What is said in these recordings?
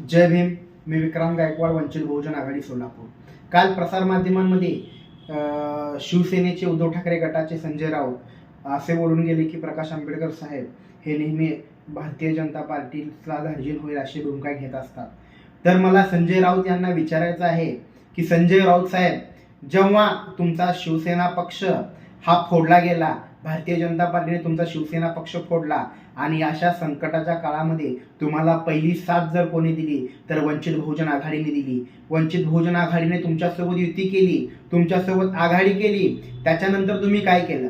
जय भीम मी विक्रांत गायकवाड वंचित बहुजन आघाडी सोलापूर. काल प्रसारमाध्यमांमध्ये शिवसेनेचे उद्धव ठाकरे गटाचे संजय राऊत असे बोलून गेले की प्रकाश आंबेडकर साहेब हे नेहमी भारतीय जनता पार्टीला धार्जिन होईल अशी भूमिका घेत असतात. तर मला संजय राऊत यांना विचारायचं आहे की संजय राऊत साहेब जेव्हा तुमचा शिवसेना पक्ष हा फोडला गेला भारतीय जनता पार्टीने तुमचा शिवसेना पक्ष फोडला आणि अशा संकटाच्या काळामध्ये तुम्हाला पहिली साथ जर कोणी दिली तर वंचित बहुजन आघाडीने दिली. वंचित बहुजन आघाडीने तुमच्यासोबत युती केली तुमच्यासोबत आघाडी केली. त्याच्यानंतर तुम्ही काय केलं?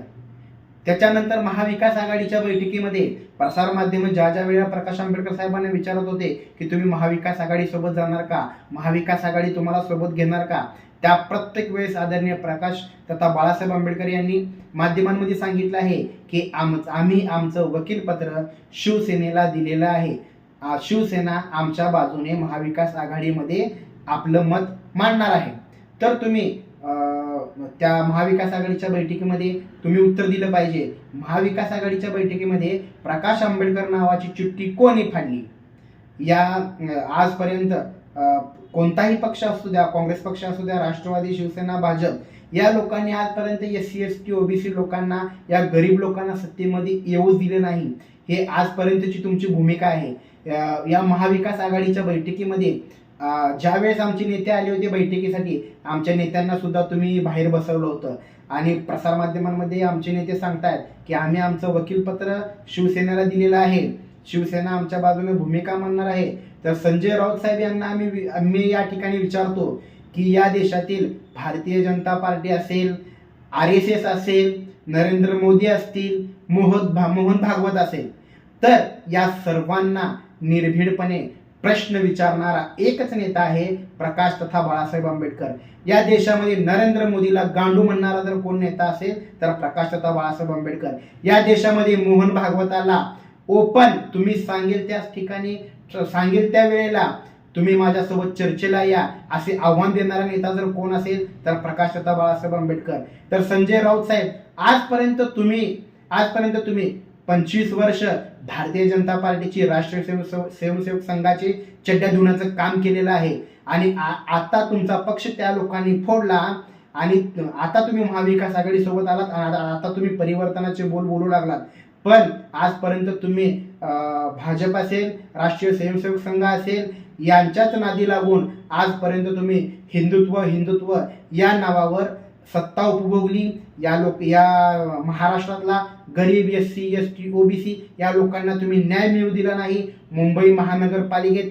त्याच्यानंतर महाविकास आघाडीच्या बैठकीमध्ये प्रसारमाध्यम ज्या ज्या वेळेला प्रकाश आंबेडकर साहेबांना विचारत होते की तुम्ही महाविकास आघाडी सोबत जाणार का? महाविकास आघाडी तुम्हाला सोबत घेणार का? त्या प्रत्येक वेळेस आदरणीय प्रकाश तथा बाळासाहेब आंबेडकर यांनी माध्यमांमध्ये सांगितलं आहे की आम आम्ही आमचं वकीलपत्र शिवसेनेला दिलेलं आहे. शिवसेना आमच्या बाजूने महाविकास आघाडीमध्ये आपलं मत मांडणार आहे. तर तुम्ही अं, त्या महाविकास आघाडीच्या बैठकीमध्ये तुम्ही उत्तर दिलं पाहिजे. महाविकास आघाडीच्या बैठकीमध्ये प्रकाश आंबेडकर नावाची चिठ्ठी कोणी फाडली? या आजपर्यंत कोणताही पक्ष असू द्या काँग्रेस पक्ष असू द्या राष्ट्रवादी शिवसेना भाजप या लोकांनी आजपर्यंत S C S T OBC लोकांना या गरीब लोकांना सत्तेमध्ये येऊच दिले नाही. हे आजपर्यंतची तुमची भूमिका आहे. या- महाविकास आघाडीच्या बैठकीमध्ये ज्यावेळेस आमचे नेते आले होते बैठकीसाठी आमच्या नेत्यांना सुद्धा तुम्ही बाहेर बसवलं होतं. आणि प्रसारमाध्यमांमध्ये आमचे नेते सांगतायत की आम्ही आमचं वकीलपत्र शिवसेनेला दिलेलं आहे. शिवसेना आमच्या बाजूने भूमिका मांडणार आहे. तर संजय राऊत साहेब यांना आम्ही वि- आम्ही या ठिकाणी विचारतो की या देशातील भारतीय जनता पार्टी असेल आर एस एस असेल नरेंद्र मोदी असतील मोहन भा मोहन भागवत असेल तर या सर्वांना निर्भीडपणे प्रश्न विचारणारा एकच नेता आहे प्रकाश तथा बाळासाहेब आंबेडकर. या देशामध्ये नरेंद्र मोदीला गांडू म्हणणारा जर कोण नेता असेल तर प्रकाश तथा बाळासाहेब आंबेडकर. या देशामध्ये मोहन भागवताला ओपन तुम्ही सांगेल त्याच ठिकाणी सांगेल त्या वेळेला तुम्ही माझ्यासोबत चर्चेला या असे आव्हान देणारा नेता जर कोण असेल तर प्रकाश तथा बाळासाहेब आंबेडकर. तर संजय राऊत साहेब आजपर्यंत तुम्ही आजपर्यंत तुम्ही पंचवीस वर्ष भारतीय जनता पार्टीची राष्ट्रीय सेवक स्वयंसेवक संघाचे चड्ड्या धुण्याचं काम केलेलं आहे. आणि आ- आता तुमचा पक्ष त्या लोकांनी फोडला आणि आता तुम्ही महाविकास आघाडी सोबत आलात आता आता तुम्ही परिवर्तनाचे बोल बोलू लागलात. पण आजपर्यंत तुम्ही भाजप असेल राष्ट्रीय स्वयंसेवक संघ असेल यांच्याच नादी लागून आजपर्यंत तुम्ही हिंदुत्व हिंदुत्व या नावावर सत्ता उपभोगली. या लोक या महाराष्ट्रातला गरीब S C S T OBC या लोकांना तुम्ही न्याय मिळू दिला नाही. मुंबई महानगरपालिकेत